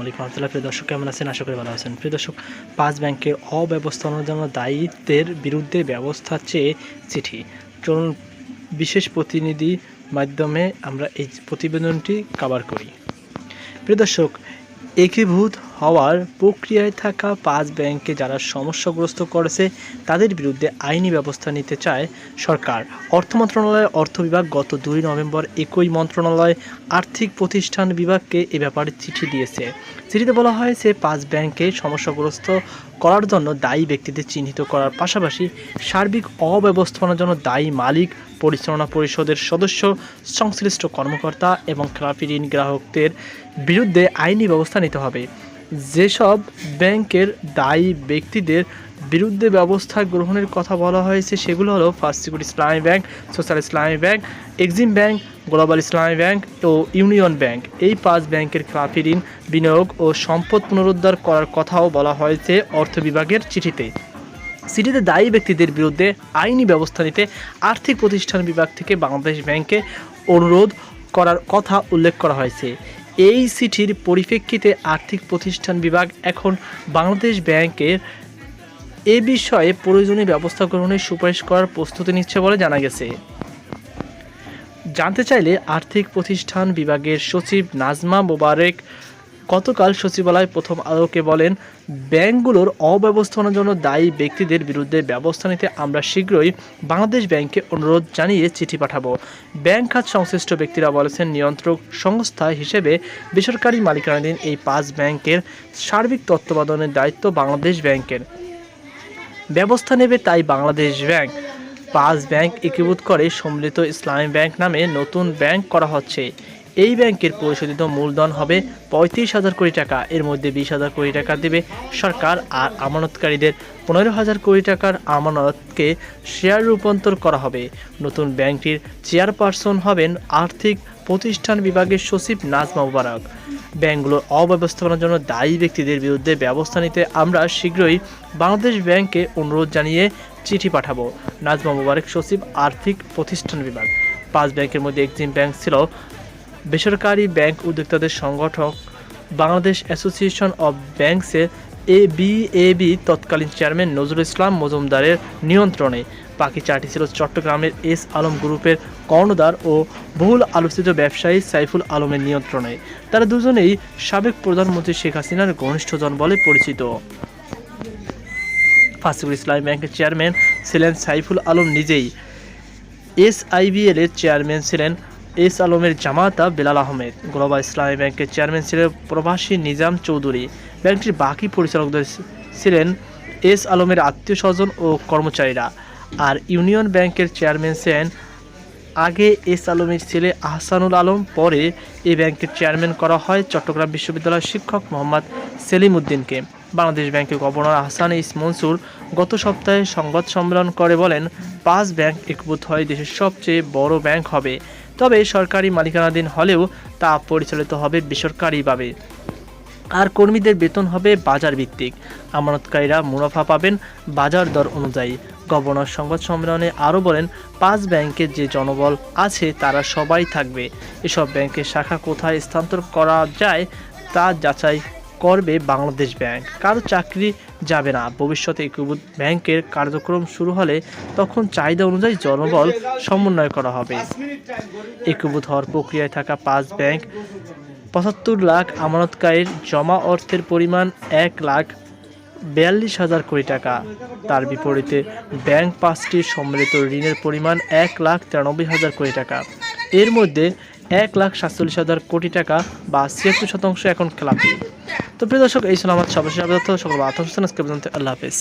ওয়ালাইকুম রহমতুল্লাহ প্রিয় দর্শক, কেমন আছেন? আশা করি ভালো আছেন। প্রিয় দর্শক, পাঁচ ব্যাংকের অব্যবস্থাপনার জন্য দায়িত্বের বিরুদ্ধে ব্যবস্থা চেয়ে চিঠি। চলুন, বিশেষ প্রতিনিধি মাধ্যমে আমরা এই প্রতিবেদনটি কাভার করি। প্রিয় দর্শক, একীভূত হওয়ার প্রক্রিয়ায় থাকা পাঁচ ব্যাংকে যারা সমস্যাগ্রস্ত করেছে, তাদের বিরুদ্ধে আইনি ব্যবস্থা নিতে চায় সরকার। অর্থ মন্ত্রণালয়ের অর্থ বিভাগ গত দুই নভেম্বর একই মন্ত্রণালয় আর্থিক প্রতিষ্ঠান বিভাগকে এ ব্যাপারে চিঠি দিয়েছে। চিঠিতে বলা হয়েছে পাঁচ ব্যাংকে সমস্যাগ্রস্ত করার জন্য দায়ী ব্যক্তিদের চিহ্নিত করার পাশাপাশি সার্বিক অব্যবস্থাপনার জন্য দায়ী মালিক, পরিচালনা পরিষদের সদস্য, সংশ্লিষ্ট কর্মকর্তা এবং খেলাপি ঋণ গ্রাহকদের বিরুদ্ধে আইনি ব্যবস্থা নিতে হবে। যেসব ব্যাংকের দায়ী ব্যক্তিদের বিরুদ্ধে ব্যবস্থা গ্রহণের কথা বলা হয়েছে, সেগুলো হলো first security Islami bank, social Islami bank, Exim bank, global Islami bank ও ইউনিয়ন ব্যাংক। এই পাঁচ ব্যাংকের খেলাপি ঋণ, বিনিয়োগ ও সম্পদ পুনরুদ্ধার করার কথাও বলা হয়েছে অর্থ বিভাগের চিঠিতে। সিটিতে দায়ী ব্যক্তিদের বিরুদ্ধে আইনি ব্যবস্থা নিতে আর্থিক প্রতিষ্ঠান বিভাগ থেকে বাংলাদেশ ব্যাংকে অনুরোধ করার কথা উল্লেখ করা হয়েছে। এই চিঠির পরিপ্রেক্ষিতে আর্থিক প্রতিষ্ঠান বিভাগ এখন বাংলাদেশ ব্যাংকের এ বিষয়ে প্রয়োজনীয় ব্যবস্থা গ্রহণের সুপারিশ করার প্রস্তুতি নিচ্ছে বলে জানা গেছে। জানতে চাইলে আর্থিক প্রতিষ্ঠান বিভাগের সচিব নাজমা মোবারক গতকাল সচিবালয় প্রথম আলোকে বলেন, ব্যাংকগুলোর অব্যবস্থাপনার জন্য দায়ী ব্যক্তিদের বিরুদ্ধে ব্যবস্থা নিতে আমরা শীঘ্রই বাংলাদেশ ব্যাংকে অনুরোধ জানিয়ে চিঠি পাঠাবো। ব্যাংক খাত সংশ্লিষ্ট ব্যক্তিরা বলেছেন, নিয়ন্ত্রক সংস্থা হিসেবে বেসরকারি মালিকানাধীন এই পাঁচ ব্যাংকের সার্বিক তত্ত্বাবধানের দায়িত্ব বাংলাদেশ ব্যাংকের। ব্যবস্থা নেবে তাই বাংলাদেশ ব্যাংক। পাঁচ ব্যাংক একীভূত করে সম্মিলিত ইসলামী ব্যাংক নামে নতুন ব্যাংক করা হচ্ছে। এই ব্যাংকের পরিশোধিত মূলধন হবে পঁয়ত্রিশ হাজার কোটি টাকা। এর মধ্যে বিশ হাজার কোটি টাকা দেবে সরকার আর আমানতকারীদের। পনেরো হাজার কোটি টাকার আমানতকে শেয়ার রূপান্তর করা হবে। নতুন ব্যাংকটির চেয়ারপারসন হবেন আর্থিক প্রতিষ্ঠান বিভাগের সচিব নাজমা মুবারক। ব্যাংকগুলোর অব্যবস্থাপনার জন্য দায়ী ব্যক্তিদের বিরুদ্ধে ব্যবস্থা নিতে আমরা শীঘ্রই বাংলাদেশ ব্যাংকে অনুরোধ জানিয়ে চিঠি পাঠাবো। নাজমা মুবারক সচিব আর্থিক প্রতিষ্ঠান বিভাগ। পাঁচ ব্যাংকের মধ্যে এক্সিম ব্যাংক ছিল বেসরকারি ব্যাংক উদ্যোক্তাদের সংগঠক বাংলাদেশ অ্যাসোসিয়েশন অব ব্যাংকসের এ বি এ বি তৎকালীন চেয়ারম্যান নজরুল ইসলাম মজুমদারের নিয়ন্ত্রণে বাকি চারটি ছিল চট্টগ্রামের এস আলম গ্রুপের কর্ণধার ও বহুল আলোচিত ব্যবসায়ী সাইফুল আলমের নিয়ন্ত্রণে। তারা দুজনেই সাবেক প্রধানমন্ত্রী শেখ হাসিনার ঘনিষ্ঠজন বলে পরিচিত। ফাসিবুল ইসলামী ব্যাংকের চেয়ারম্যান ছিলেন সাইফুল আলম নিজেই। এসআইবিএল এর চেয়ারম্যান ছিলেন এস আলমের জামাতা বেলাল আহমেদ। গ্লোবাল ইসলামী ব্যাংকের চেয়ারম্যান ছিলেন প্রবাসী নিজাম চৌধুরী। ব্যাংকটির বাকি পরিচালকদের ছিলেন এস আলমের আত্মীয় স্বজন ও কর্মচারীরা। আর ইউনিয়ন ব্যাংকের চেয়ারম্যান ছিলেন আগে এস আলমের ছেলে আহসানুল আলম, পরে এই ব্যাংকের চেয়ারম্যান করা হয় চট্টগ্রাম বিশ্ববিদ্যালয়ের শিক্ষক মোহাম্মদ সেলিম উদ্দিনকে বাংলাদেশ ব্যাংকের গভর্নর আহসান ইস মনসুর গত সপ্তাহে সংবাদ সম্মেলন করে বলেন, পাঁচ ব্যাংক একীভূত হয় দেশের সবচেয়ে বড় ব্যাংক হবে। তবে সরকারি মালিকানাধীন হলেও তা পরিচালিত হবে বেসরকারিভাবে। আর কর্মীদের বেতন হবে বাজার ভিত্তিক আমানতকারীরা মুনাফা পাবেন বাজার দর অনুযায়ী। গভর্নর সংবাদ সম্মেলনে আরও বলেন, পাঁচ ব্যাংকের যে জনবল আছে তারা সবাই থাকবে। এসব ব্যাংকের শাখা কোথায় স্থানান্তর করা যায় তা যাচাই করবে বাংলাদেশ ব্যাংক। কারও চাকরি যাবে না। ভবিষ্যতে একীভূত ব্যাংকের কার্যক্রম শুরু হলে তখন চাহিদা অনুযায়ী জনবল সমন্বয় করা হবে। একীভূত হওয়ার প্রক্রিয়ায় থাকা পাঁচ ব্যাংক পঁচাত্তর লাখ আমানতকারীর জমা অর্থের পরিমাণ এক লাখ বিয়াল্লিশ হাজার কোটি টাকা। তার বিপরীতে ব্যাংক পাঁচটির সম্মিলিত ঋণের পরিমাণ এক লাখ তিরানব্বই হাজার কোটি টাকা। এর মধ্যে এক লাখ সাতচল্লিশ হাজার কোটি টাকা বা ছিয়াত্তর শতাংশ এখন খেলাপি। তো প্রিয় দর্শক এই ছিল আমার সর্বশেষ আবেদন সকল আত্মসচেতন আজকে পর্যন্ত আল্লাহ হাফেজ।